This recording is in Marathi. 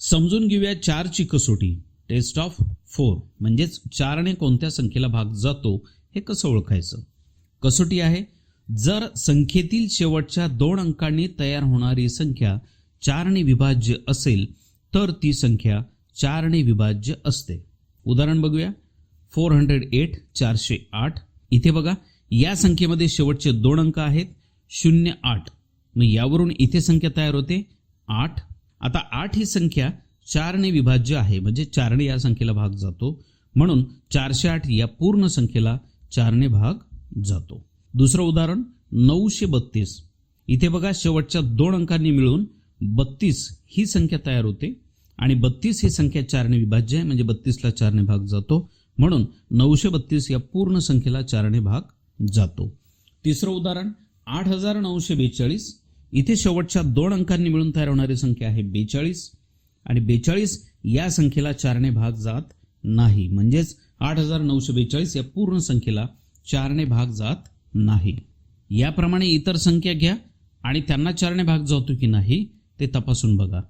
समजून घेऊया चारची कसोटी टेस्ट ऑफ फोर म्हणजेच चारने कोणत्या संख्येला भाग जातो हे कसं ओळखायचं? कसोटी आहे जर संख्येतील शेवटच्या दोन अंकांनी तयार होणारी संख्या चारने विभाज्य असेल तर ती संख्या चारने विभाज्य असते. उदाहरण बघूया. फोर हंड्रेड एट चारशे आठ. इथे बघा या संख्येमध्ये शेवटचे दोन अंक आहेत शून्य आठ. मग यावरून इथे संख्या तयार होते आठ. आता आठ ही संख्या चारने विभाज्य आहे. म्हणजे चारने या संख्येला भाग जातो. म्हणून चारशे आठ या पूर्ण संख्येला चारने भाग जातो. दुसरं उदाहरण नऊशे बत्तीस. इथे बघा शेवटच्या दोन अंकांनी मिळून बत्तीस ही संख्या तयार होते आणि बत्तीस ही संख्या चारने विभाज्य आहे म्हणजे बत्तीसला चारने भाग जातो. म्हणून नऊशे बत्तीस या पूर्ण संख्येला चारने भाग जातो. तिसरं उदाहरण आठ हजार नऊशे बेचाळीस. इथे शेवटच्या दोन अंकांनी मिळून तयार होणारी संख्या आहे बेचाळीस. आणि बेचाळीस या संख्येला चारने भाग जात नाही. म्हणजेच आठ हजार नऊशे बेचाळीस या पूर्ण संख्येला चारने भाग जात नाही. याप्रमाणे इतर संख्या घ्या आणि त्यांना चारने भाग जातो की नाही ते तपासून बघा.